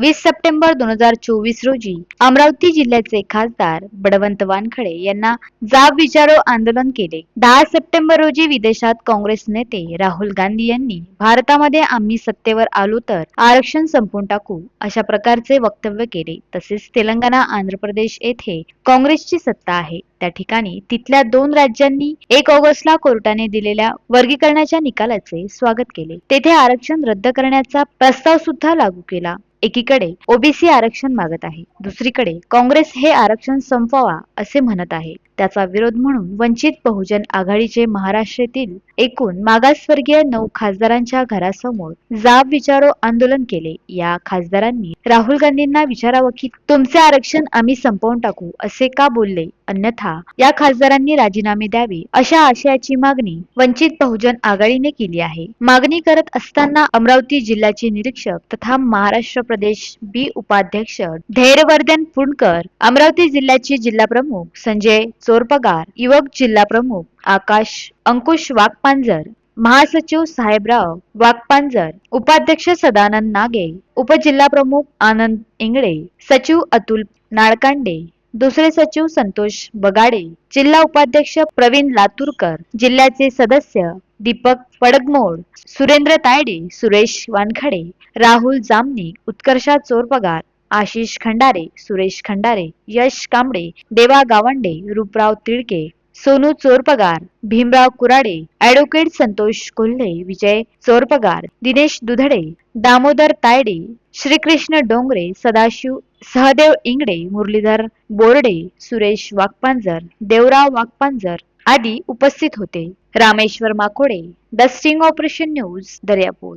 वीस सप्टेंबर दोन हजार चोवीस रोजी अमरावती जिल्ह्याचे खासदार बडवंत वानखडे यांना जाब विचारो आंदोलन केले. दहा सप्टेंबर रोजी विदेशात काँग्रेस नेते राहुल गांधी यांनी भारतामध्ये आम्ही सत्तेवर आलो तर आरक्षण संपून टाकू अशा प्रकारचे वक्तव्य केले. तसेच तेलंगणा आंध्र प्रदेश येथे काँग्रेसची सत्ता आहे. त्या ठिकाणी तिथल्या दोन राज्यांनी एक ऑगस्टला कोर्टाने दिलेल्या वर्गीकरणाच्या निकालाचे स्वागत केले. तेथे आरक्षण रद्द करण्याचा प्रस्ताव सुद्धा लागू केला. एकीकडे ओबीसी आरक्षण मागत आहे. दुसरीकडे काँग्रेस हे आरक्षण संपवा असे म्हणत आहे. त्याचा विरोध म्हणून वंचित बहुजन आघाडीचे महाराष्ट्रातील एकूण मागासवर्गीय नऊ खासदारांच्या घरासमोर जाब विचारो आंदोलन केले. या खासदारांनी राहुल गांधींना विचारावं की तुमचे आरक्षण आम्ही संपवून टाकू असे का बोलले? अन्यथा या खासदारांनी राजीनामे द्यावे अशा आशयाची मागणी वंचित बहुजन आघाडीने केली आहे. मागणी करत असताना अमरावती जिल्ह्याचे निरीक्षक तथा महाराष्ट्र प्रदेश बी उपाध्यक्ष धैर्यवर्धन पुणकर अमरावती जिल्ह्याचे जिल्हा प्रमुख संजय चोरपगार युवक जिल्हा प्रमुख आकाश अंकुश वाघपांजर महासचिव साहेबराव वाघपांजर उपाध्यक्ष सदानंद नागे. उपजिल्हा प्रमुख आनंद इंगळे. सचिव अतुल नाळकांडे. दुसरे सचिव संतोष बगाडे. जिल्हा उपाध्यक्ष प्रवीण लातूरकर. जिल्ह्याचे सदस्य दीपक पडगमोड सुरेंद्र तायडे सुरेश वानखडे. राहुल जामने उत्कर्षा चोरपगार आशिष खंडारे सुरेश खंडारे यश कांबळे देवा गावंडे रूपराव तिळके सोनू चोरपगार भीमराव कुराडे ऍडव्होकेट संतोष कोल्हे विजय चोरपगार दिनेश दुधडे दामोदर तायडे श्रीकृष्ण डोंगरे सदाशिव सहदेव इंगडे मुरलीधर बोर्डे सुरेश वाकपांजर देवराव वाकपांजर आदी उपस्थित होते. Rameshwar Makode the sting operation news Daryapur.